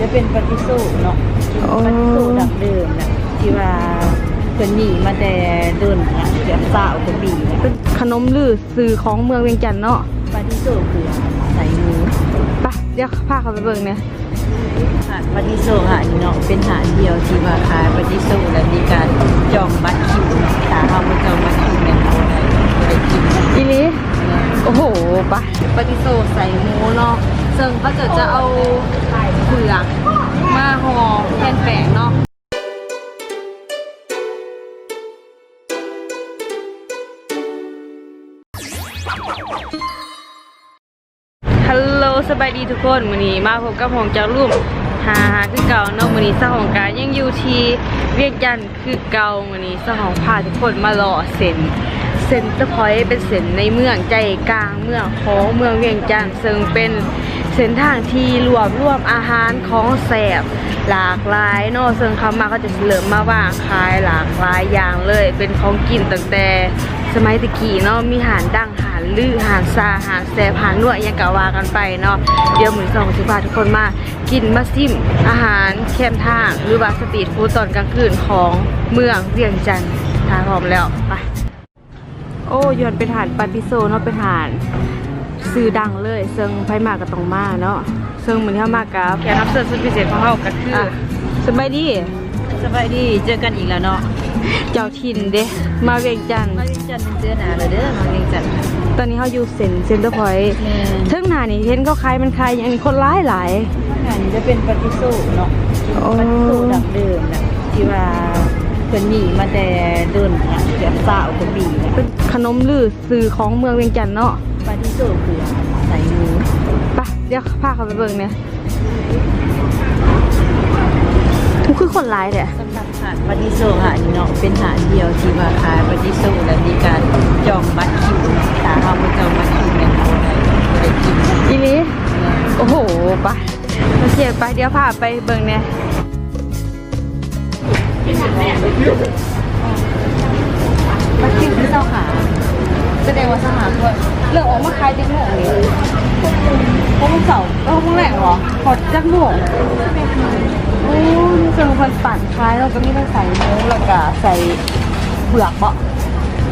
จะเป็นปฏิสูเนาะโอ้ปฏิสูดังเดิมนะที่ว่าเพิ่นหนีมาแต่เดินนะเกือบสาวกว่าปีนะเป็นขนมลือสื่อของเมืองเวียงจันทน์เนาะปฏิสูคือใส่หมูไปเดี๋ยวพาเขาไปเบิ่งเนี่ยหาดปฏิสูหาดนี่เนาะเป็นหาดเดียวที่ว่าขายปฏิสูและมีการจองบัตรคิวเนาะถ้าเฮาบ่จองบัตรคิวเนี่ยเราได้บ่ได้กินอีหลีโอ้โหไปปฏิโซใส่หมูเนาะ ซึ่งเขาจะจะเอาเปลือกมาห่อแทนแป้งเนาะฮัลโหลสบายดีทุกคนวันนี้มาพบกับหงจากรูปหาหาคือเก่าเนาะวันนี้สหองการยังอยู่ที่เวียงจันทน์คือเก่าวันนี้สหองพาทุกคนมารอเซ็นเซ็นเตอร์พอยต์เป็นเซ็นในเมืองใจกลางเมืองของเมืองเวียงจันทน์ซึ่งเป็น เส้นทางที่รวบรวมอาหารของแสบหลากหลายเนาะซึ่งเขามาก็จะเริ่มมาว่างขายหลากหลายอย่างเลย เป็นของกินตั้งแต่สมัยตะกี้เนาะมีหานดังหานลือหานซาหานแซบหานนวดยังกะว่ากันไปเนาะเดี๋ยวมือสองสิพาททุกคนมากินมาซิมอาหารแคมทางหรือว่าสตรีทฟู้ดตอนกลางคืนของเมืองเวียงจันทน์ถ้าพร้อมแล้วไปโอ้ยอนเป็นฐานปาติโซเนาะเป็นฐาน ซื้อดังเลย เซิงไผมากับตองมาเนาะเซิงเหมือนที่เขามากับแขกรับเชิญสุดพิเศษของเขาก็คืออะสบายดีสบายดีเจอกันอีกแล้วเนาะเจ้าถิ่นเด้มาเวียงจันทน์มาเวียงจันทน์เจอหนาเลยเด้อมาเวียงจันทน์ตอนนี้เขาอยู่เซ็นเซ็นเตอร์พอยต์แม่เทิงหน้านี่เห็นเขาขายมันขายอย่างนี้คนร้ายหลายงานจะเป็นปฏิสูเนาะโอ้ปฏิสูดังเดิมนะที่ว่าเพิ่นหนีมาแต่เดินนะเกือบสาวกว่าปีนะเป็นขนมลือสื่อของเมืองเวียงจันทน์เนาะปฏิสูคือใส่หมูไป เดี๋ยวพาเขาไปเบิ่งเนี่ยทุกคือคนร้ายเลยสำหรับหาดปฏิสูหาดนี่เนาะเป็นหาดเดียวที่ว่าขายปฏิสูและมีการจองบัตรคิวเนาะถ้าเฮาบ่จองบัตรคิวเนี่ยเราได้บ่ได้กินอีนี้โอ้โหไปโอเคไปเดี๋ยวพาไปเบิ่งเนี่ยบัตรคิวที่เจ้าขา แสดงว่าสหาด้วยเรื่องออกมาขายจักโมงนี่พวกมึงเสาร์เออพวกมึงแหล่งเหรอขอจักโมงโอ้นี่คือคนปั่นคล้ายเราก็มีทั้งใส่หมูแล้วก็ใส่เผือกเบาะ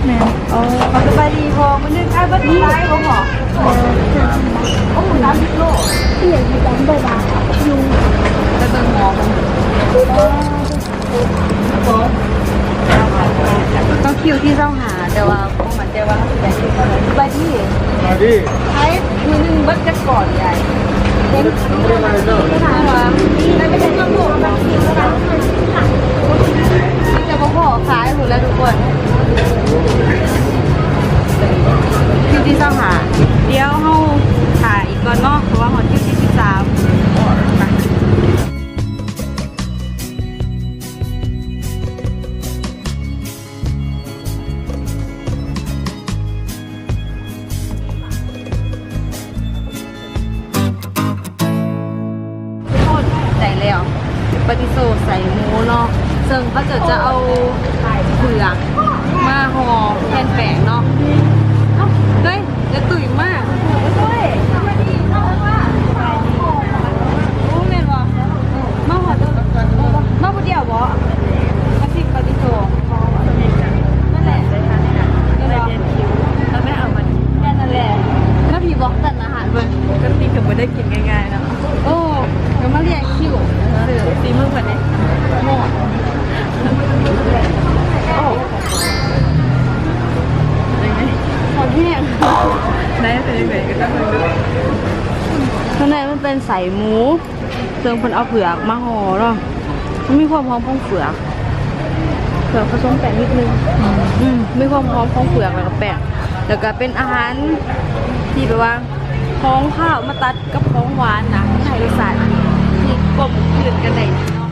แม่เออเขาสบายดีพอมันยังคล้ายบัตรคล้ายเขาเหรอโอ้หมูน้ำพิโลที่อย่างที่จำได้บ้างลุงไปเบิ่งหมอมันต้องคิวที่เจ้าหาแต่ว่า พวกมันจะว่าเขาสิไปที่สบายดีมาดิใช้มือหนึ่งเบัดจะก่อนใหญ่เห็นไม่มาเลยเนาะไม่ไม่ใช่ต้องโผล่มาคิวแล้วมันจะมาพ่อขายหมดแล้วทุกคนคิวที่เจ้าหาเดี๋ยวเขา ปฏิโซใส่หมูเนาะซึ่งเขาจะจะเอาเปลือกมาห่อแทนแป้งเนาะเอ้าเฮ้ยจะตุ๋ยมาก ในมันเป็นใส่หมูเติมคนเอาเผือกมาห่อเนาะมันมีความหอมของเผือกเผือกผสมแป้งนิดนึงอืมมีความหอมของเผือกแล้วก็แป้งแล้วก็เป็นอาหารที่แบบว่าของข้าวมาตัดกับของหวานนะให้รสชาติที่กลมกลืนกันได้เนาะ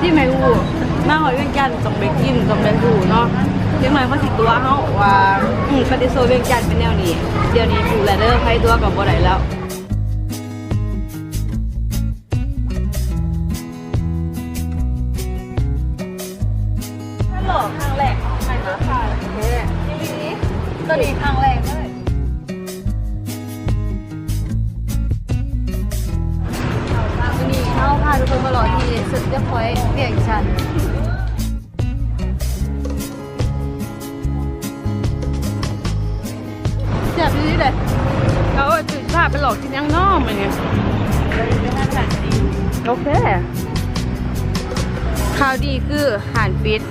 ที่แม่อูมาหอ ต้องไปกินต้องไปดูเนาะเดี๋ยวหน่อยเขาสิตัวเขาว่าอืมปฏิโซเวียงจันเป็นแนวนี้ เดี๋ยวนี้ถูกแล้วเด้อใครตัวกับบ่ได้แล้ว เจ็บอยู่นี่เลยเขาจุดภาพไปหลอกที่ยังนอกมันไงโอเคข่าวดีคือหานปิด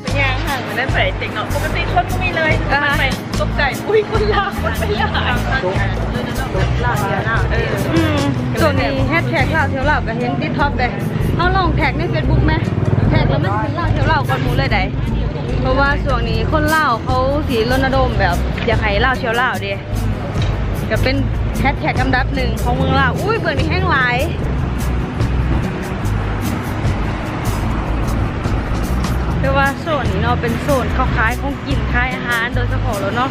เป็นยังห่างมันได้ไปเต็งเนาะปกติคนก็มีเลยมันไปตกใจอุ้ยคนลากคนไปลากลากเยอะนะเอออืมส่วนนี้แฮชแท็กเล่าเที่ยวเล่าก็เห็นติดท็อปเลยเอาลองแท็กในเฟซบุ๊กไหมแท็กแล้วมันเป็นเล่าเที่ยวเล่าก่อนหมูเลยได้ เพราะว่าช่วงนี้คนเล่าเขาสีรณรงค์แบบอยากให้เล่าเชียวเล่าเดีก็เป็นแฮชแท็กอันดับหนึ่งของเมืองลาวอุ้ยเบอร์นี้แห้งหลายเรียกว่าโซนนี้เนาะเป็นโซนเขาขายของกินขายอาหารโดยเฉพาะแล้วเนาะ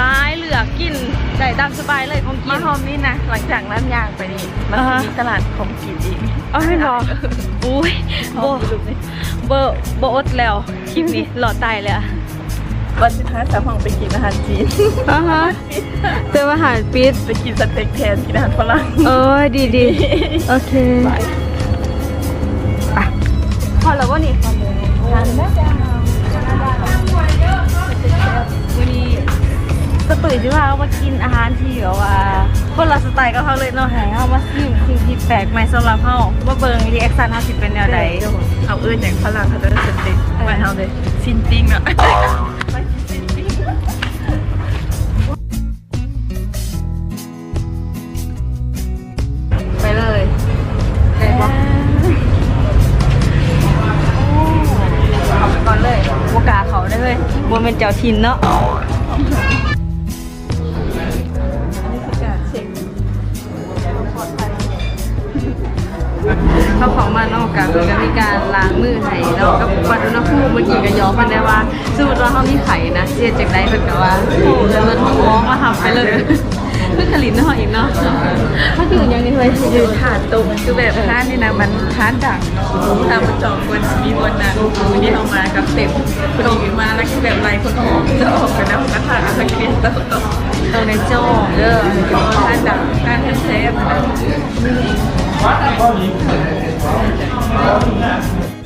ร้ายเหลือกินได้ตามสบายเลยของกิมานโฮมนี่นะหลังจากร้านยางไปนี่มันอ่าฮะมีตลาดของกินอีกเอาให้พออุ้ยโบเบอร์โบอดแล้วคลิปนี้หลอดตายเลยอะวันที่ท้าสาวห้องไปกินอาหารจีนอ่าฮะเจออาหารปิดไปกินสเต็กแทนกินอาหารฝรั่งเออดีดีโอเค กินอาหารที่แบบว่าคนละสไตล์ก็เขาเลยเนาะให้เขามาซิมสิ่งที่แปลกใหม่สำหรับเขาว่าเบิงรีแอคชั่นเขาสิเป็นแนวใดเอาเอื้อนอย่างฝรั่งเขาจะได้สเต็กไว้เอาเลยซินติ้งอะไปซินติ้งไปเลยได้ปะเอาไปก่อนเลยโอกาเขาได้เลยบนเป็นเจ้าทินเนาะ เขาของมานอกกันก็มีการล้างมือให้เนาะกับปัดอุณหภูมิเมื่อกี้ก็ย้อมมันได้ว่าสมมติว่าเขามีไข่นะเสียจากได้เหมือนก็ว่าโอ้แล้วมันมองมาทำไปเลย เพื่อขลินเนาะอีกเนาะถ้าคืออย่างนี้เลยยืนถาดตรงคือแบบท่านนี่นะมันท่านดังตามประจองคนมีวนนั้นวันนี้เอามากับเต็มคนอื่นมาแล้วคือแบบไรคนออกจะออกไปแล้วก็ทานอะไรกินต่อต่อตรงในโจ้เด้อท่านดังท่านเชฟใ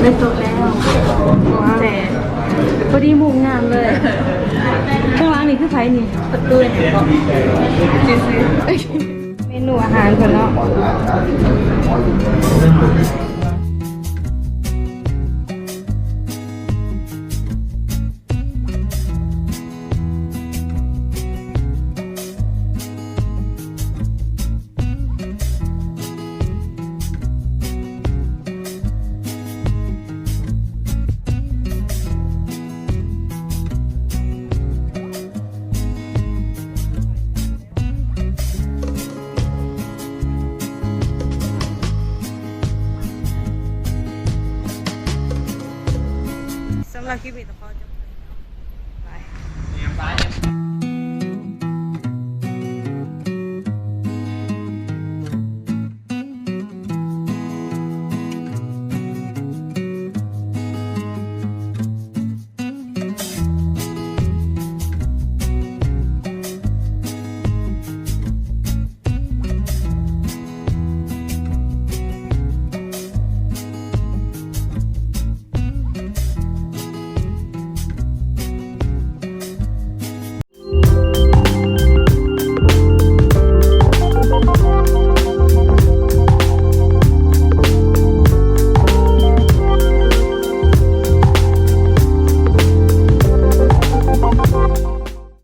ไม่ต๊ะแล้วแต่พอดีมุมงามเลย ข้างล่างนี่คือไผนี่ประตูเนี่ยบอกเมนูอาหารก่อนเนาะ I give lucky the project.